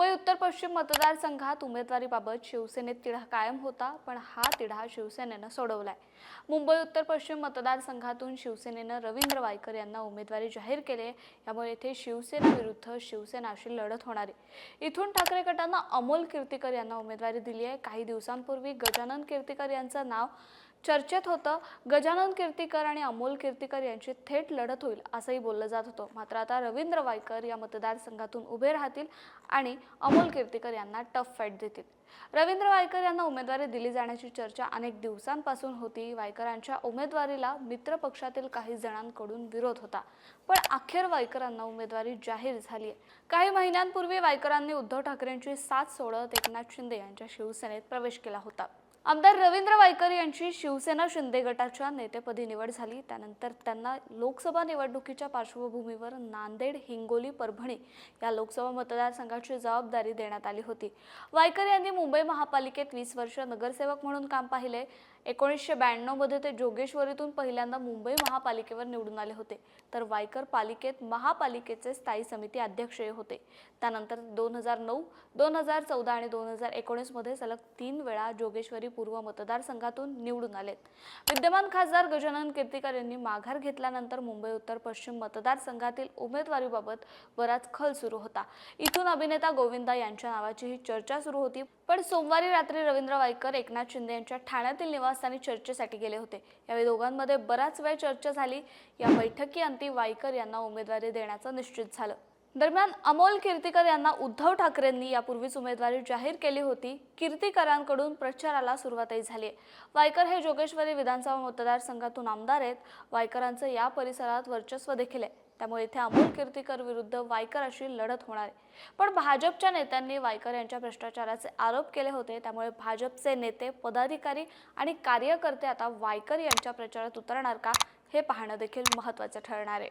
मुंबई उत्तर पश्चिम मतदारसंघात उमेदवारीबाबत शिवसेनेत तिढा कायम होता पण हा तिढा शिवसेनेनं सोडवलाय. मुंबई उत्तर पश्चिम मतदारसंघातून शिवसेनेनं रवींद्र वायकर यांना उमेदवारी जाहीर केली आहे यामुळे येथे शिवसेना विरुद्ध शिवसेना अशी लढत होणार. आहे इथून ठाकरे गटानं अमोल कीर्तीकर यांना उमेदवारी दिली आहे. काही दिवसांपूर्वी गजानन कीर्तीकर यांचं नाव चर्चेत होतं गजानन कीर्तीकर आणि अमोल कीर्तीकर यांची थेट लढत होईल असंही बोललं जात होतं. मात्र आता रवींद्र वायकर या मतदारसंघातून उभे राहतील आणि अमोल कीर्तीकर यांना टफ फाईट देतील. रवींद्र वायकर यांना उमेदवारी दिली जाण्याची चर्चा अनेक दिवसांपासून होती. वायकरांच्या उमेदवारीला मित्र पक्षातील काही जणांकडून विरोध होता. पण अखेर वायकरांना उमेदवारी जाहीर झाली आहे. काही महिन्यांपूर्वी वायकरांनी उद्धव ठाकरेंची साथ सोडत एकनाथ शिंदे यांच्या शिवसेनेत प्रवेश केला होता. आमदार रवींद्र वायकर यांची शिवसेना शिंदे गटाच्या नेतेपदी निवड झाली. त्यानंतर त्यांना लोकसभा निवडणुकीच्या पार्श्वभूमीवर नांदेड हिंगोली परभणी या लोकसभा मतदारसंघाची जबाबदारी देण्यात आली होती. वायकर यांनी मुंबई महापालिकेत वीस वर्ष नगरसेवक म्हणून काम पाहिले. एकोणीसशे ब्याण्णवमध्ये ते जोगेश्वरीतून पहिल्यांदा मुंबई महापालिकेवर निवडून आले होते. तर वायकर पालिकेत महापालिकेचे स्थायी समिती अध्यक्षही होते. त्यानंतर दोन हजार नऊ दोन हजार चौदा आणि दोन हजार एकोणीसमध्ये सलग तीन वेळा जोगेश्वरी पूर्व मतदारसंघातून निवडून आलेत. विद्यमान खासदार गजानन कीर्तिकर यांनी माघार घेतल्यानंतर मुंबई उत्तर पश्चिम मतदारसंघातील उमेदवारीबाबत बराच खल सुरू होता. इथून अभिनेता गोविंदा यांच्या नावाचीही चर्चा सुरू होती. पण सोमवारी रात्री रवींद्र वायकर एकनाथ शिंदे यांच्या ठाण्यातील निवासस्थानी चर्चेसाठी गेले होते. यावेळी दोघांमध्ये बराच वेळ चर्चा झाली. या बैठकीअंती वायकर यांना उमेदवारी देण्याचं निश्चित झालं. दरम्यान अमोल कीर्तीकर यांना उद्धव ठाकरेंनी यापूर्वीच उमेदवारी जाहीर केली होती. कीर्तीकरांकडून प्रचाराला सुरुवातही झाली आहे. वायकर हे जोगेश्वरी विधानसभा मतदारसंघातून आमदार आहेत. वायकरांचं या परिसरात वर्चस्व देखील आहे. त्यामुळे इथे अमोल कीर्तीकर विरुद्ध वायकर अशी लढत होणार आहे. पण भाजपच्या नेत्यांनी वायकर यांच्या भ्रष्टाचाराचे आरोप केले होते. त्यामुळे भाजपचे नेते पदाधिकारी आणि कार्यकर्ते आता वायकर यांच्या प्रचारात उतरणार का हे पाहणं देखील महत्त्वाचं ठरणार आहे.